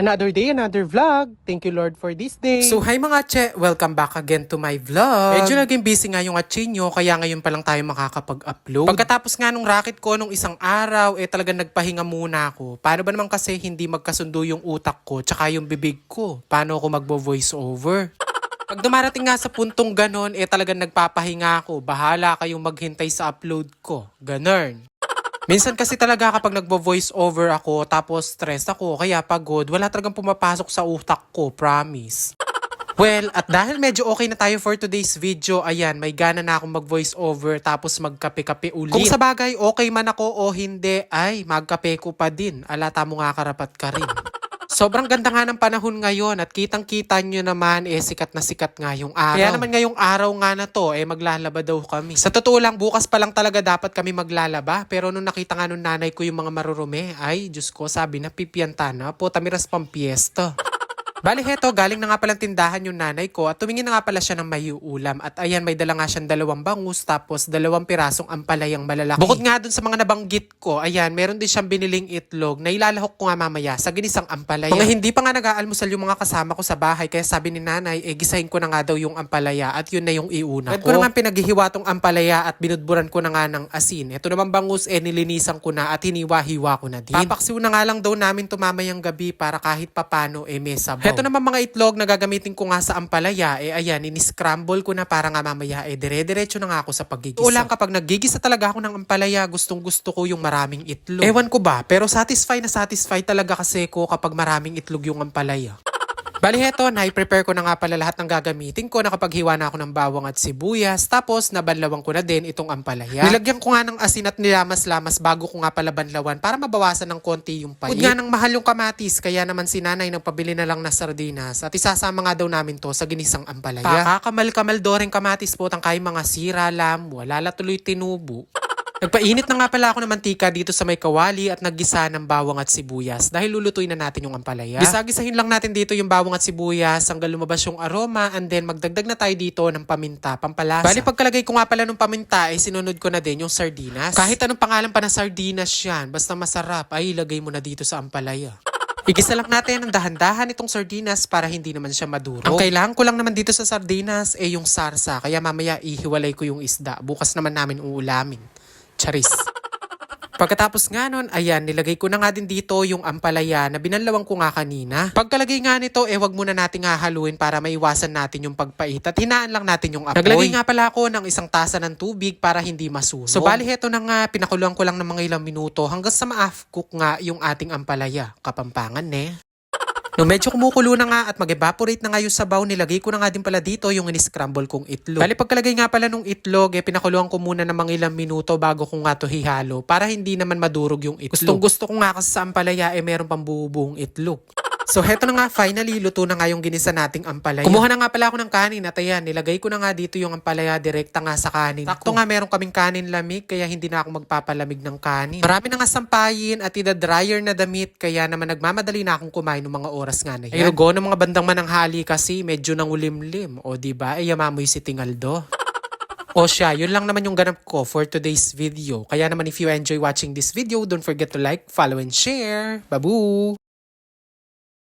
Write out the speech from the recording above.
Another day, another vlog. Thank you Lord for this day. So hi mga che, welcome back again to my vlog. Medyo naging busy nga yung atchinyo, kaya ngayon pa lang tayo makakapag-upload. Pagkatapos nga nung racket ko nung isang araw, eh talagang nagpahinga muna ako. Paano ba naman kasi hindi magkasundo yung utak ko tsaka yung bibig ko? Paano ako magbo-voice over? Pag dumarating nga sa puntong ganon, eh talagang nagpapahinga ako. Bahala kayong maghintay sa upload ko. Ganon. Minsan kasi talaga kapag nagbo-voice over ako tapos stress ako kaya pagod, wala talagang pumapasok sa utak ko, promise. Well, at dahil medyo okay na tayo for today's video, ayan, may gana na akong mag-voice over tapos magkape-kape ulit. Kung sa bagay, okay man ako o hindi, ay, magkape ko pa din. Alata mo nga karapat ka rin. Sobrang ganda nga ng panahon ngayon at kitang-kita nyo naman eh sikat na sikat nga yung araw. Kaya naman ngayong araw nga na to eh maglalaba daw kami. Sa totoo lang bukas pa lang talaga dapat kami maglalaba pero nung nakita nga nung nanay ko yung mga marurumi ay Diyos ko sabi na pipiyanta na po tamiras pang piyesta. Bali heto, galing na nga palang tindahan yung nanay ko at tumingin na nga pala siya ng may ulam. At ayan, may dala nga siyang dalawang bangus tapos dalawang pirasong ampalayang malalaki. Bukod nga dun sa mga nabanggit ko, ayan, meron din siyang biniling itlog na ilalahok ko nga mamaya sa ginisang ampalaya. Mga hindi pa nga nag-aalmusal yung mga kasama ko sa bahay kaya sabi ni nanay, eh gisahin ko na nga daw yung ampalaya at yun na yung iuna ko. ko naman pinaghihiwa tong ampalaya at binudburan ko na nga ng asin. Ito naman bangus, eh nilinisan ko na at hiniwa-hiwa ko na din. Papaksiw na nga lang daw namin tumamayang gabi para kahit papano eh may sabaw. Heto naman mga itlog na gagamitin ko nga sa ampalaya, eh ayan, ini-scramble ko na para nga mamaya eh dire-diretso na nga ako sa paggigisa. Ulang kapag naggigisa talaga ako ng ampalaya, gustong gusto ko yung maraming itlog. Ewan ko ba, pero satisfy na satisfy talaga kasi ko kapag maraming itlog yung ampalaya. Bali heto, na-prepare ko na nga pala lahat ng gagamitin ko. Nakapaghiwa na ako ng bawang at sibuyas. Tapos, nabanlawan ko na din itong ampalaya. Nilagyan ko nga ng asin at nilamas-lamas bago ko nga pala banlawan para mabawasan ng konti yung pait. Pud nga ng mahal yung kamatis, kaya naman si nanay nagpabili na lang na sardinas. At isasama nga daw namin to sa ginisang ampalaya. Pakakamal-kamal do rin kamatis po tangkay mga sira lam, wala la tuloy tinubo. Nagpainit na nga pala ako ng mantika dito sa may kawali at naggisa ng bawang at sibuyas dahil lulutuin na natin yung ampalaya. Gisa-gisahin lang natin dito yung bawang at sibuyas hanggang lumabas yung aroma and then magdagdag na tayo dito ng paminta, pampalasa. Bali pagkalagay ko nga pala ng paminta ay sinunod ko na din yung sardinas. Kahit anong pangalan pa ng sardinas yan, basta masarap ay ilagay mo na dito sa ampalaya. Igisa lang natin ng dahan-dahan itong sardinas para hindi naman siya maduro. Ang kailangan ko lang naman dito sa sardinas ay yung sarsa. Kaya mamaya ihiwalay ko yung isda. Bukas naman namin uulamin. Charis. Pagkatapos nga nun, ayan, nilagay ko na nga din dito yung ampalaya na binalawang ko nga kanina. Pagkalagay nga nito, eh wag muna nating hahaluin para maiwasan natin yung pagpait at hinaan lang natin yung apoy. Naglagay nga pala ako ng isang tasa ng tubig para hindi masunog. So bali heto na nga, pinakuluan ko lang ng mga ilang minuto hanggang sa ma-half cook nga yung ating ampalaya. Kapampangan ne. Nung medyo kumukulo na nga at mag-evaporate na nga yung sabaw, nilagay ko na nga din pala dito yung in-scramble kong itlog. Bali pagkalagay nga pala nung itlog, eh pinakuluan ko muna ng mga ilang minuto bago ko nga to hihalo para hindi naman madurog yung itlog. Gustong gusto ko nga kasi sa ampalaya eh meron pang bubuong itlog. So heto na nga, finally, luto na nga yung ginisa nating ampalaya. Kumuha na nga pala ako ng kanin at ayan, nilagay ko na nga dito yung ampalaya direkta nga sa kanin Sakto nga meron kaming kanin lamig kaya hindi na ako magpapalamig ng kanin. Marami na nga sampayin at ida-dryer na damit kaya naman nagmamadali na akong kumain ng mga oras nga na yan. Ay rugo ng mga bandang mananghali kasi medyo nang ulimlim. O di ba? Ay yamamoy si Tingaldo. O siya, yun lang naman yung ganap ko for today's video. Kaya naman if you enjoy watching this video, don't forget to like, follow, and share. Babu!